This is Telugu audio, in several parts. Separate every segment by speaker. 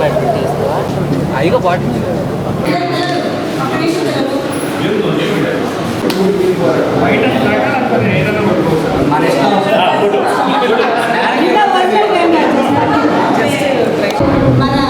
Speaker 1: బ్యాట్మెంట్ చేస్తావా
Speaker 2: అయిగా బాటిల్ మన ఇష్టం
Speaker 1: మన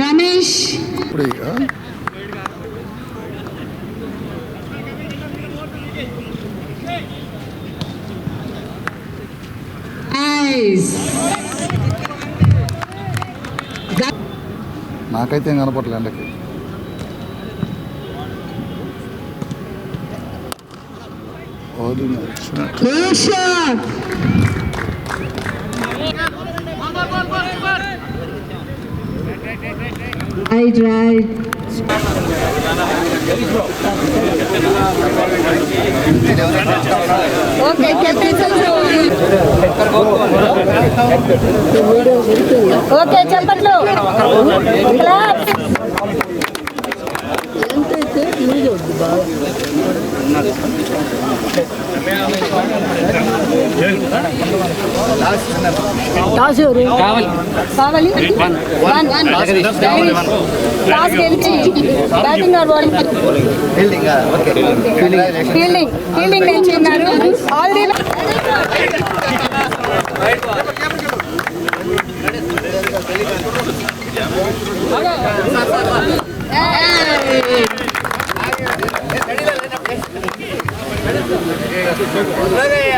Speaker 1: రమేష్
Speaker 2: ఇప్పుడు ఇక
Speaker 1: ఐస్
Speaker 2: నాకైతే ఏం కనపడలే ఎండకి ఓది
Speaker 1: Shot right right okay captain okay చెప్పట్లు clap కావాలి. వన్ వన్ టాస్ గెలిచి batting or bowling fielding fielding నిల్చున్నారు ఆల్ ది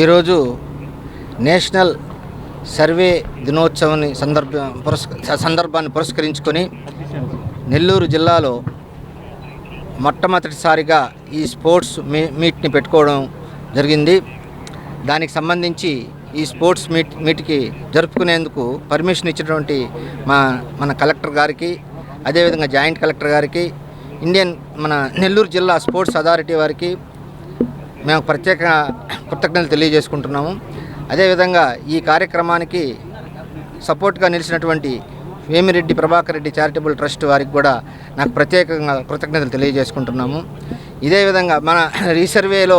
Speaker 3: ఈరోజు నేషనల్ సర్వే దినోత్సవాన్ని సందర్భ పురస్క సందర్భాన్ని పురస్కరించుకొని నెల్లూరు జిల్లాలో మొట్టమొదటిసారిగా ఈ స్పోర్ట్స్ మీ మీట్ని పెట్టుకోవడం జరిగింది. దానికి సంబంధించి ఈ స్పోర్ట్స్ మీట్ మీట్కి జరుపుకునేందుకు పర్మిషన్ ఇచ్చినటువంటి మా మన కలెక్టర్ గారికి అదేవిధంగా జాయింట్ కలెక్టర్ గారికి ఇండియన్ మన నెల్లూరు జిల్లా స్పోర్ట్స్ అథారిటీ వారికి మేము ప్రత్యేక కృతజ్ఞతలు తెలియజేసుకుంటున్నాము. అదేవిధంగా ఈ కార్యక్రమానికి సపోర్ట్గా నిలిచినటువంటి వేమిరెడ్డి ప్రభాకర్ రెడ్డి చారిటబుల్ ట్రస్ట్ వారికి కూడా నాకు ప్రత్యేకంగా కృతజ్ఞతలు తెలియజేసుకుంటున్నాము. ఇదే విధంగా మన రీసర్వేలో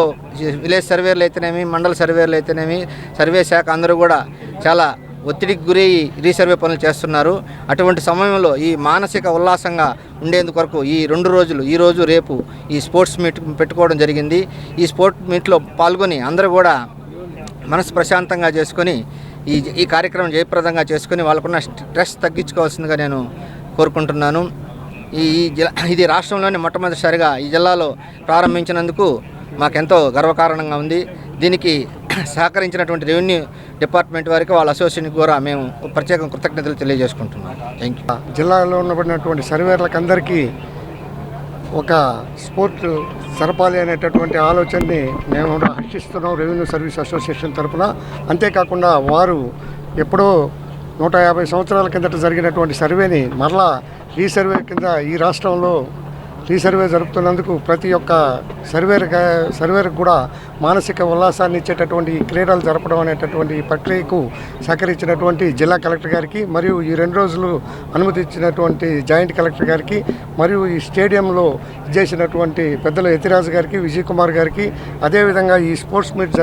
Speaker 3: విలేజ్ సర్వేలు అయితేనేమి మండల సర్వేలు అయితేనేమి సర్వే శాఖ అందరూ కూడా చాలా ఒత్తిడికి గురై రీసర్వే పనులు చేస్తున్నారు. అటువంటి సమయంలో ఈ మానసిక ఉల్లాసంగా ఉండేందుకు వరకు ఈ రెండు రోజులు ఈ రోజు రేపు ఈ స్పోర్ట్స్ మీట్ పెట్టుకోవడం జరిగింది. ఈ స్పోర్ట్స్ మీట్లో పాల్గొని అందరూ కూడా మనసు ప్రశాంతంగా చేసుకొని ఈ ఈ కార్యక్రమం జయప్రదంగా చేసుకొని వాళ్ళకున్న స్ట్రెస్ తగ్గించుకోవాల్సిందిగా నేను కోరుకుంటున్నాను. ఈ జిల్లా ఇది రాష్ట్రంలోనే మొట్టమొదటిసారిగా ఈ జిల్లాలో ప్రారంభించినందుకు మాకెంతో గర్వకారణంగా ఉంది. దీనికి సహకరించినటువంటి రెవెన్యూ డిపార్ట్మెంట్ వారికి వాళ్ళ అసోసియేషన్కి కూడా మేము ప్రత్యేక కృతజ్ఞతలు తెలియజేసుకుంటున్నాం. థ్యాంక్ యూ
Speaker 4: జిల్లాలో ఉన్నటువంటి సర్వేర్లకు అందరికీ ఒక స్పోర్ట్ జరపాలి అనేటటువంటి ఆలోచనని మేము హర్షిస్తున్నాం రెవెన్యూ సర్వీస్ అసోసియేషన్ తరఫున అంతేకాకుండా వారు ఎప్పుడో నూట యాభై సంవత్సరాల కిందట జరిగినటువంటి సర్వేని మరలా రీసర్వే కింద ఈ రాష్ట్రంలో రీసర్వే జరుపుతున్నందుకు ప్రతి ఒక్క సర్వేర్ సర్వేర్కి కూడా మానసిక ఉల్లాసాన్ని ఇచ్చేటటువంటి క్రీడలు జరపడం అనేటటువంటి ప్రక్రియకు సహకరించినటువంటి జిల్లా కలెక్టర్ గారికి మరియు ఈ రెండు రోజులు అనుమతి ఇచ్చినటువంటి జాయింట్ కలెక్టర్ గారికి మరియు ఈ స్టేడియంలో చేసినటువంటి పెద్దల యతిరాజు గారికి విజయ్ కుమార్ గారికి అదేవిధంగా ఈ స్పోర్ట్స్ మీట్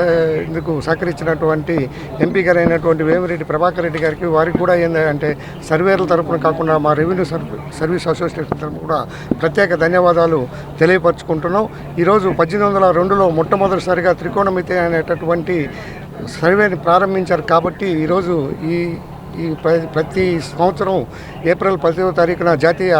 Speaker 4: ఇందుకు సహకరించినటువంటి ఎంపీ గారు అయినటువంటి వేమిరెడ్డి ప్రభాకర్ రెడ్డి గారికి వారికి కూడా ఏంటంటే సర్వేల తరపున కాకుండా మా రెవెన్యూ సర్వీస్ అసోసియేషన్ తరపున కూడా ప్రత్యేక ధన్యవాదాలు ధన్యవాదాలు తెలియపరచుకుంటున్నాం. ఈరోజు పద్దెనిమిది వందల రెండులో మొట్టమొదటిసారిగా త్రికోణమితి అనేటటువంటి సర్వేని ప్రారంభించారు కాబట్టి ఈరోజు ఈ ఈ ప్రతి సంవత్సరం ఏప్రిల్ పదివ తారీఖున జాతీయ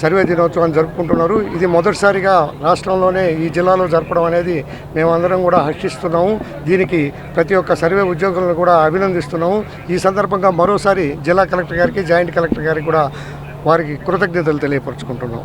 Speaker 4: సర్వే దినోత్సవాన్ని జరుపుకుంటున్నారు. ఇది మొదటిసారిగా రాష్ట్రంలోనే ఈ జిల్లాలో జరపడం అనేది మేమందరం కూడా హర్షిస్తున్నాము. దీనికి ప్రతి ఒక్క సర్వే ఉద్యోగులను కూడా అభినందిస్తున్నాము. ఈ సందర్భంగా మరోసారి జిల్లా కలెక్టర్ గారికి జాయింట్ కలెక్టర్ గారికి కూడా వారికి కృతజ్ఞతలు తెలియపరుచుకుంటున్నాం.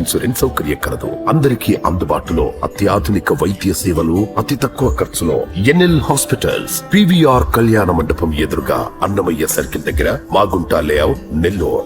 Speaker 5: ఇన్సూరెన్స్ సౌకర్యం కలదు. అందరికీ అందుబాటులో అత్యాధునిక వైద్య సేవలు అతి తక్కువ ఖర్చులో ఎన్ఎల్ హాస్పిటల్స్ పివిఆర్ కళ్యాణ మండపం ఎదురుగా అన్నమయ్య సర్కిల్ దగ్గర మాగుంట లేఅవుట్ నెల్లూరు.